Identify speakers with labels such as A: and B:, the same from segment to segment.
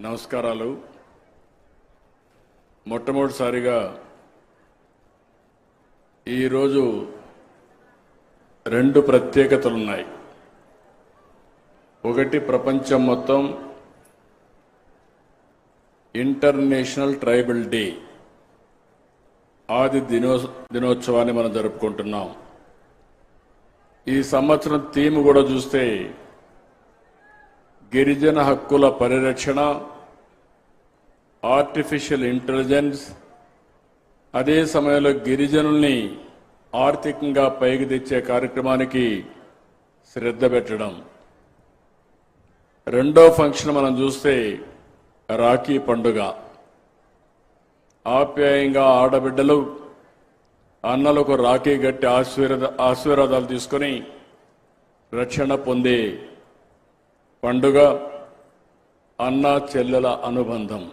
A: నమస్కారాలు. మొట్టమొదటిసారిగా ఈరోజు రెండు ప్రత్యేకతలు ఉన్నాయి ఒకటి ప్రపంచం మొత్తం ఇంటర్నేషనల్ ట్రైబల్ డే ఆది దినో దినోత్సవాన్ని మనం జరుపుకుంటున్నాం. ఈ సంవత్సరం థీమ్ కూడా చూస్తే గిరిజన హక్కుల పరిరక్షణ ఆర్టిఫిషియల్ ఇంటెలిజెన్స్ అదే సమయంలో గిరిజనుల్ని ఆర్థికంగా పైకి తెచ్చే కార్యక్రమానికి శ్రద్ధ పెట్టడం. రెండో ఫంక్షన్ మనం చూస్తే రాఖీ పండుగ. ఆప్యాయంగా ఆడబిడ్డలు అన్నలకు రాఖీ గట్టి ఆశీర్వాద ఆశీర్వాదాలు తీసుకొని రక్షణ పొందే పండుగ అన్న చెల్లెల అనుబంధం.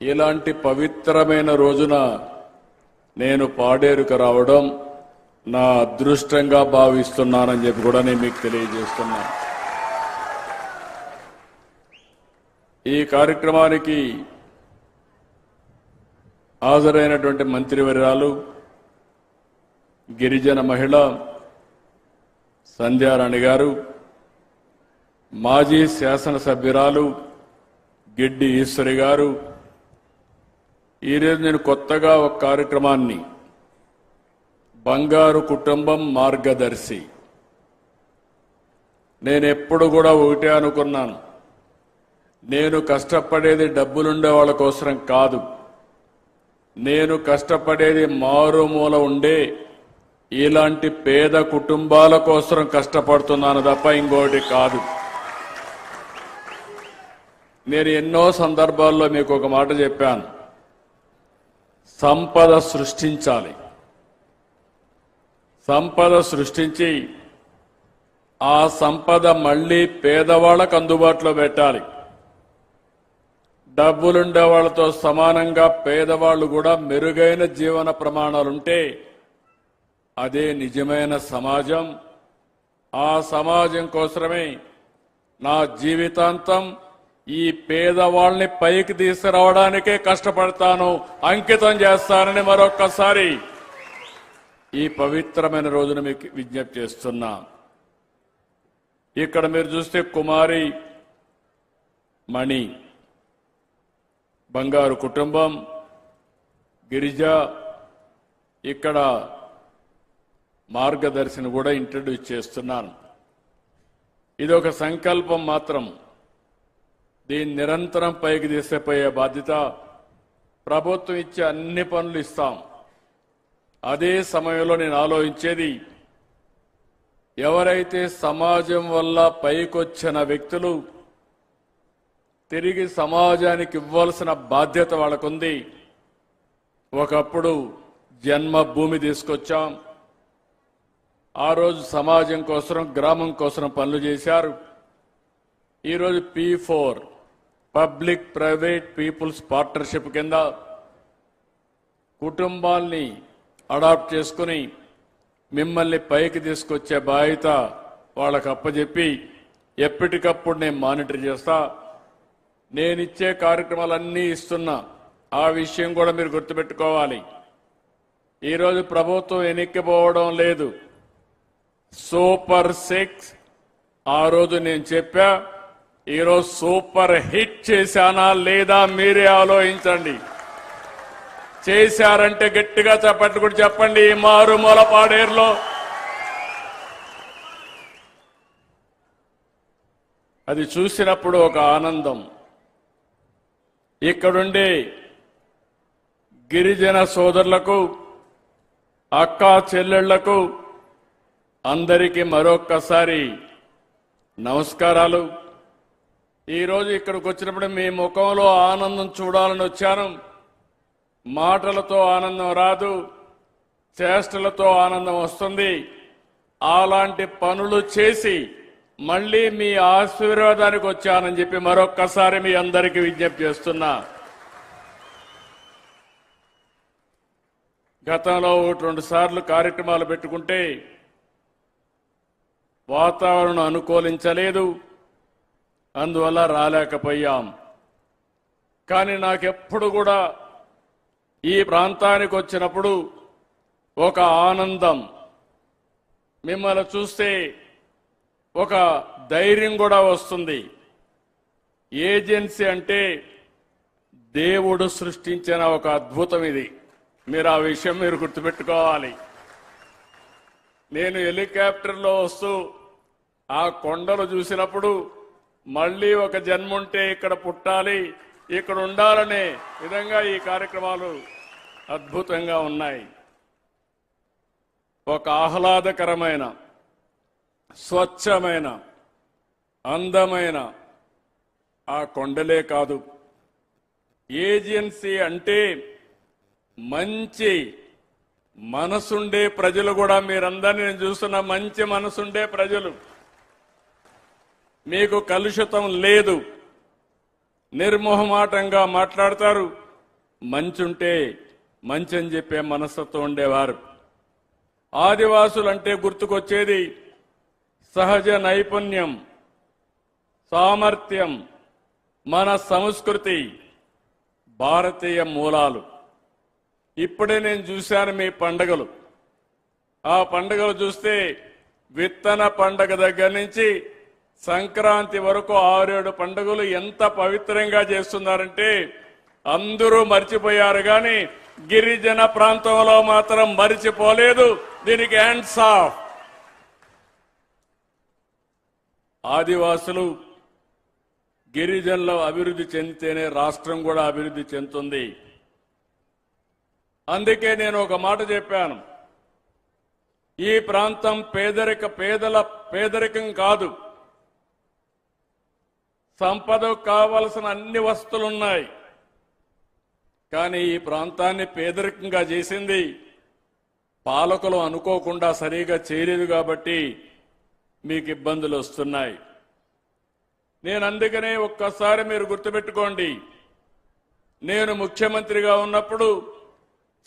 A: ఇలాంటి పవిత్రమైన రోజున నేను పాడేరుకు రావడం నా అదృష్టంగా భావిస్తున్నానని చెప్పి కూడా నేను మీకు తెలియజేస్తున్నా. ఈ కార్యక్రమానికి హాజరైనటువంటి మంత్రివర్యాలు గిరిజన మహిళ సంధ్యారాణి గారు మాజీ శాసనసభ్యురాలు గిడ్డి ఈశ్వరి గారు ఈరోజు నేను కొత్తగా ఒక కార్యక్రమాన్ని బంగారు కుటుంబం మార్గదర్శి. నేను ఎప్పుడు కూడా ఒకటే అనుకున్నాను నేను కష్టపడేది డబ్బులుండే వాళ్ళ కోసం కాదు నేను కష్టపడేది మారుమూల ఉండే ఇలాంటి పేద కుటుంబాల కోసం కష్టపడుతున్నాను తప్ప ఇంకోటి కాదు. నేను ఎన్నో సందర్భాల్లో మీకు ఒక మాట చెప్పాను. సంపద సృష్టించాలి. సంపద సృష్టించి ఆ సంపద మళ్ళీ పేదవాళ్ళకు అందుబాటులో పెట్టాలి. డబ్బులుండే వాళ్ళతో సమానంగా పేదవాళ్ళు కూడా మెరుగైన జీవన ప్రమాణాలుంటే అదే నిజమైన సమాజం. ఆ సమాజం కోసమే నా జీవితాంతం ఈ పేదవాళ్ళని పైకి తీసుకురావడానికే కష్టపడతాను. అంకితం చేస్తానని మరొక్కసారి ఈ పవిత్రమైన రోజున మీకు విజ్ఞప్తి చేస్తున్నా. ఇక్కడ మీరు చూస్తే కుమారి మణి బంగారు కుటుంబం గిరిజ ఇక్కడ మార్గదర్శిని కూడా ఇంట్రడ్యూస్ చేస్తున్నాను. ఇది ఒక సంకల్పం మాత్రం. దీన్ని నిరంతరం పైకి తీసుకుపోయే బాధ్యత ప్రభుత్వం ఇచ్చే అన్ని పనులు ఇస్తాం. అదే సమయంలో నేను ఆలోచించేది ఎవరైతే సమాజం వల్ల పైకొచ్చిన వ్యక్తులు తిరిగి సమాజానికి ఇవ్వాల్సిన బాధ్యత వాళ్ళకుంది. ఒకప్పుడు జన్మభూమి తీసుకొచ్చాం. ఆ రోజు సమాజం కోసం గ్రామం కోసం పనులు చేశారు. ఈరోజు P four. Public private people's partnership కింద కుటుంబాల్ని అడాప్ట్ చేసుకుని మిమ్మల్ని పైకి తీసుకొచ్చే బాధ్యత వాళ్ళకు అప్పచెప్పి ఎప్పటికప్పుడు నేను మానిటర్ చేస్తా. నేనిచ్చే కార్యక్రమాలన్నీ ఇస్తున్నా ఆ విషయం కూడా మీరు గుర్తుపెట్టుకోవాలి. ఈరోజు ప్రభుత్వం ఎన్నికపోవడం లేదు. సూపర్ సిక్స్ ఆ రోజు నేను చెప్పా ఈరోజు సూపర్ హిట్ చేశానా లేదా మీరే ఆలోచించండి. చేశారంటే గట్టిగా చెప్పట్టు కూడా చెప్పండి ఈ మారుమూల పాడేరులో. అది చూసినప్పుడు ఒక ఆనందం. ఇక్కడుండే గిరిజన సోదరులకు అక్క చెల్లెళ్ళకు అందరికీ మరొక్కసారి నమస్కారాలు. ఈరోజు ఇక్కడికి వచ్చినప్పుడు మీ ముఖంలో ఆనందం చూడాలని వచ్చాను. మాటలతో ఆనందం రాదు చేష్టలతో ఆనందం వస్తుంది. అలాంటి పనులు చేసి మళ్ళీ మీ ఆశీర్వాదానికి వచ్చానని చెప్పి మరొక్కసారి మీ అందరికీ విజ్ఞప్తి చేస్తున్నా. గతంలో ఒకటి రెండు సార్లు కార్యక్రమాలు పెట్టుకుంటే వాతావరణం అనుకూలించలేదు. అందువల్ల రాలేకపోయాం. కానీ నాకెప్పుడు కూడా ఈ ప్రాంతానికి వచ్చినప్పుడు ఒక ఆనందం. మిమ్మల్ని చూస్తే ఒక ధైర్యం కూడా వస్తుంది. ఏజెన్సీ అంటే దేవుడు సృష్టించిన ఒక అద్భుతం ఇది. మీరు ఆ విషయం మీరు గుర్తుపెట్టుకోవాలి. నేను హెలికాప్టర్లో వస్తూ ఆ కొండలు చూసినప్పుడు మళ్ళీ ఒక జన్ముంటే ఇక్కడ పుట్టాలి ఇక్కడ ఉండాలనే విధంగా ఈ కార్యక్రమాలు అద్భుతంగా ఉన్నాయి. ఒక ఆహ్లాదకరమైన స్వచ్ఛమైన అందమైన ఆ కొండలే కాదు. ఏజెన్సీ అంటే మంచి మనసుండే ప్రజలు కూడా మీరందరినీ నేను చూస్తున్న మంచి మనసుండే ప్రజలు. మీకు కలుషితం లేదు. నిర్మోహమాటంగా మాట్లాడతారు. మంచుంటే మంచి అని చెప్పే మనస్తత్వం ఉండేవారు. ఆదివాసులంటే గుర్తుకొచ్చేది సహజ నైపుణ్యం సామర్థ్యం మన సంస్కృతి భారతీయ మూలాలు. ఇప్పుడే నేను చూశాను మీ పండగలు. ఆ పండుగలు చూస్తే విత్తన పండగ దగ్గర నుంచి సంక్రాంతి వరకు ఆరేడు పండుగలు ఎంత పవిత్రంగా చేస్తున్నారంటే అందరూ మర్చిపోయారు కానీ గిరిజన ప్రాంతంలో మాత్రం మరిచిపోలేదు. దీనికి హ్యాండ్స్ ఆఫ్ ఆదివాసులు గిరిజనుల అభివృద్ధి చెందితేనే రాష్ట్రం కూడా అభివృద్ధి చెందుతుంది. అందుకే నేను ఒక మాట చెప్పాను. ఈ ప్రాంతం పేదరిక పేదల పేదరికం కాదు. సంపదకు కావలసిన అన్ని వస్తువులు ఉన్నాయి కానీ ఈ ప్రాంతాన్ని పేదరికంగా చేసింది పాలకులు అనుకోకుండా సరిగా చేయలేదు కాబట్టి మీకు ఇబ్బందులు వస్తున్నాయి. నేను అందుకనే ఒక్కసారి మీరు గుర్తుపెట్టుకోండి. నేను ముఖ్యమంత్రిగా ఉన్నప్పుడు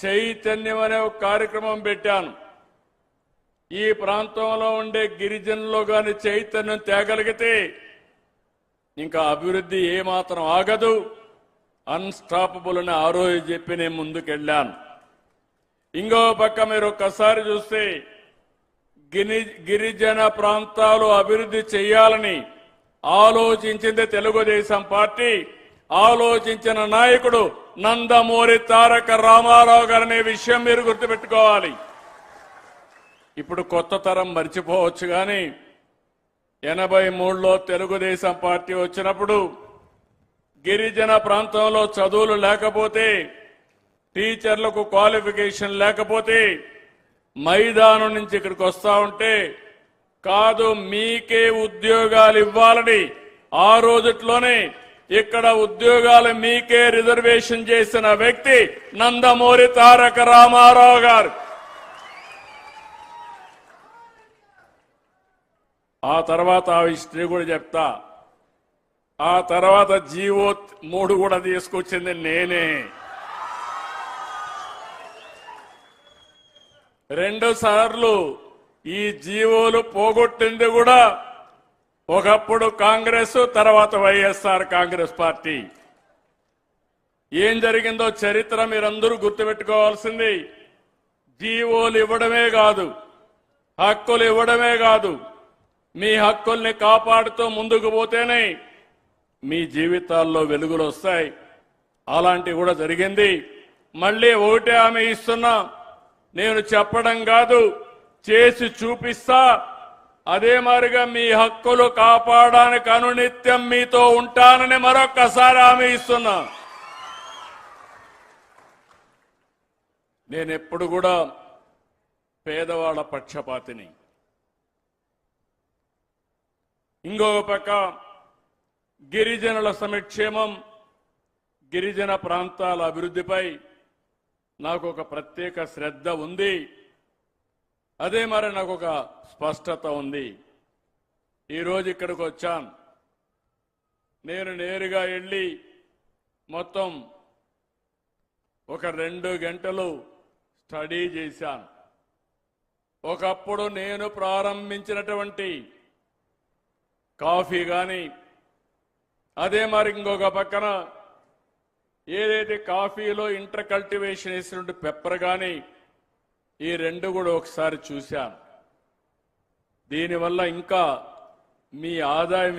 A: చైతన్యం అనే ఒక కార్యక్రమం పెట్టాను. ఈ ప్రాంతంలో ఉండే గిరిజనులు కానీ చైతన్యం తేగలిగితే ఇంకా అభివృద్ధి ఏమాత్రం ఆగదు. అన్స్టాపబుల్ అని ఆ రోజు చెప్పి నేను ముందుకెళ్ళాను. ఇంకో పక్క మీరు ఒక్కసారి చూస్తే గిరి గిరిజన ప్రాంతాలు అభివృద్ధి చేయాలని ఆలోచించింది తెలుగుదేశం పార్టీ. ఆలోచించిన నాయకుడు నందమూరి తారక రామారావు గారనే విషయం మీరు గుర్తుపెట్టుకోవాలి. ఇప్పుడు కొత్త తరం మర్చిపోవచ్చు కానీ ఎనభై మూడులో తెలుగుదేశం పార్టీ వచ్చినప్పుడు గిరిజన ప్రాంతంలో చదువులు లేకపోతే టీచర్లకు క్వాలిఫికేషన్ లేకపోతే మైదానం నుంచి ఇక్కడికి వస్తా ఉంటే కాదు మీకే ఉద్యోగాలు ఇవ్వాలని ఆ రోజుట్లోనే ఇక్కడ ఉద్యోగాలు మీకే రిజర్వేషన్ చేసిన వ్యక్తి నందమూరి తారక రామారావు గారు. ఆ తర్వాత ఆ హిస్టరీ కూడా చెప్తా ఆ తర్వాత జీవో మూడు కూడా తీసుకొచ్చింది నేనే. రెండు సార్లు ఈ జీవోలు పోగొట్టింది కూడా ఒకప్పుడు కాంగ్రెస్ తర్వాత వైఎస్ఆర్ కాంగ్రెస్ పార్టీ. ఏం జరిగిందో చరిత్ర మీరందరూ గుర్తుపెట్టుకోవాల్సింది. జీవోలు ఇవ్వడమే కాదు హక్కులు ఇవ్వడమే కాదు మీ హక్కుల్ని కాపాడుతూ ముందుకు పోతేనే మీ జీవితాల్లో వెలుగులు వస్తాయి. అలాంటివి కూడా జరిగింది. మళ్ళీ ఒకటే ఆమె ఇస్తున్నా. నేను చెప్పడం కాదు చేసి చూపిస్తా. అదే మారిగా మీ హక్కులు కాపాడడానికి అనునిత్యం మీతో ఉంటానని మరొక్కసారి ఆమె ఇస్తున్నా. నేను ఎప్పుడు కూడా పేదవాళ్ళ పక్షపాతిని. ఇంకొక పక్క గిరిజనుల సంక్షేమం గిరిజన ప్రాంతాల అభివృద్ధిపై నాకు ఒక ప్రత్యేక శ్రద్ధ ఉంది. అదే మరి నాకు ఒక స్పష్టత ఉంది. ఈరోజు ఇక్కడికి వచ్చాను నేను నేరుగా వెళ్ళి మొత్తం ఒక రెండు గంటలు స్టడీ చేశాను. ఒకప్పుడు నేను ప్రారంభించినటువంటి కాఫీ కానీ అదే మరి ఇంకొక పక్కన ఏదైతే కాఫీలో ఇంటర్ కల్టివేషన్ వేసినట్టు పెప్పర్ కానీ ఈ రెండు కూడా ఒకసారి చూశాను దీనివల్ల ఇంకా మీ ఆదాయం